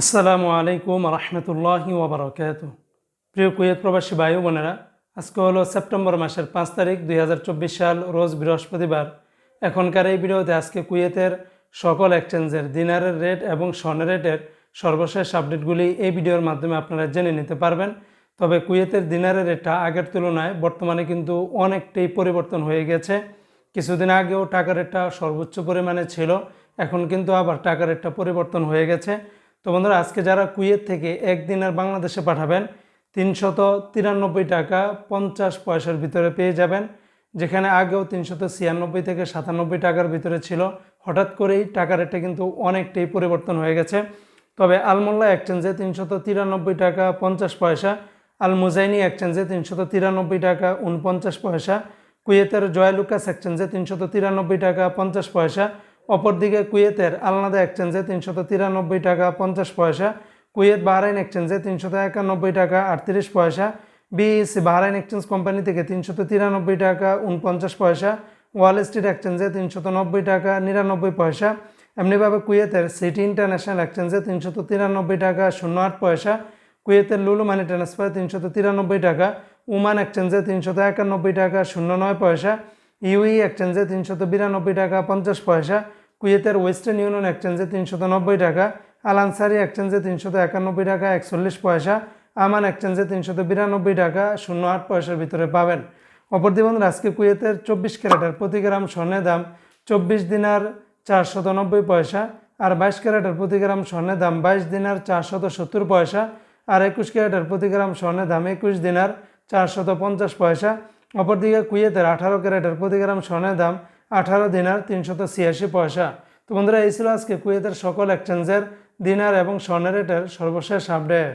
আসসালামু আলাইকুম রহমতুল্লাহি ওবরাকাত প্রিয় কুয়েত প্রবাসী ভাই বোনেরা, আজকে হলো সেপ্টেম্বর মাসের পাঁচ তারিখ দুই হাজার চব্বিশ সাল, রোজ বৃহস্পতিবার। এখনকার এই ভিডিওতে আজকে কুয়েতের সকল এক্সচেঞ্জের, দিনারের রেট এবং স্বর্ণের রেটের সর্বশেষ আপডেটগুলি এই ভিডিওর মাধ্যমে আপনারা জেনে নিতে পারবেন। তবে কুয়েতের দিনারের রেটটা আগের তুলনায় বর্তমানে কিন্তু অনেকটাই পরিবর্তন হয়ে গেছে। কিছুদিন আগেও টাকা রেটটা সর্বোচ্চ পরিমাণে ছিল, এখন কিন্তু আবার টাকা রেটটা পরিবর্তন হয়ে গেছে। তো বন্ধুরা, আজকে যারা কুয়েত থেকে একদিন আর বাংলাদেশে পাঠাবেন, তিনশত তিরানব্বই টাকা পঞ্চাশ পয়সার ভিতরে পেয়ে যাবেন, যেখানে আগেও তিনশত ছিয়ানব্বই থেকে সাতানব্বই টাকার ভিতরে ছিল। হঠাৎ করেই টাকা রেটটা কিন্তু অনেকটাই পরিবর্তন হয়ে গেছে। তবে আলমোল্লা এক্সচেঞ্জে তিনশত তিরানব্বই টাকা পঞ্চাশ পয়সা আল মুজাইনি এক্সচেঞ্জে তিনশত তিরানব্বই টাকা উনপঞ্চাশ পয়সা, কুয়েতের জয়ালুকাস এক্সচেঞ্জে তিনশত তিরানব্বই টাকা পঞ্চাশ পয়সা অপরদিকে কুয়েতের আলনাদা এক্সচেঞ্জে তিনশত তিরানব্বই টাকা পঞ্চাশ পয়সা, কুয়েত বাহরাইন এক্সচেঞ্জে তিনশত একানব্বই টাকা আটত্রিশ পয়সা বিএসসি বাহরাইন এক্সচেঞ্জ কোম্পানি থেকে তিনশত তিরানব্বই টাকা উনপঞ্চাশ পয়সা, ওয়াল স্ট্রিট এক্সচেঞ্জে তিনশত নব্বই টাকা নিরানব্বই পয়সা, এমনিভাবে কুয়েতের সিটি ইন্টারন্যাশনাল এক্সচেঞ্জে তিনশত তিরানব্বই টাকা শূন্য আট পয়সা, কুয়েতের লুলু মানি ট্রান্সফার তিনশত তিরানব্বই টাকা, উমান এক্সচেঞ্জে তিনশত একানব্বই টাকা শূন্য নয় পয়সা ইউই এক্সচেঞ্জে তিনশত বিরানব্বই টাকা, পঞ্চাশ পয়সা। কুয়েতের ওয়েস্টার্ন ইউনিয়ন এক্সচেঞ্জে তিনশত নব্বই টাকা। আল আনসারি এক্সচেঞ্জে তিনশত একানব্বই টাকা, একচল্লিশ পয়সা। আমান এক্সচেঞ্জে তিনশত বিরানব্বই টাকা, শূন্য আট পয়সার ভিতরে পাবেন। অপরদিকে বন্ধুরা, আজকে কুয়েতের চব্বিশ ক্যারেটের প্রতি গ্রাম স্বর্ণের দাম চব্বিশ দিনার চারশত নব্বই পয়সা আর বাইশ ক্যারেটের প্রতি গ্রাম স্বর্ণের দাম বাইশ দিনার চারশত সত্তর পয়সা আর একুশ ক্যারেটের প্রতি গ্রাম স্বর্ণের দাম একুশ দিনার চারশত পঞ্চাশ পয়সা অপরদিকে কুয়েতের আঠারো ক্যারেটের প্রতি গ্রাম স্বর্ণের দাম আঠারো দিনার তিনশত ছিয়াশি পয়সা। তো বন্ধুরা, এই ছিল আজকে কুয়েতের সকল এক্সচেঞ্জের দিনার এবং স্বর্ণের রেটের সর্বশেষ আপডেট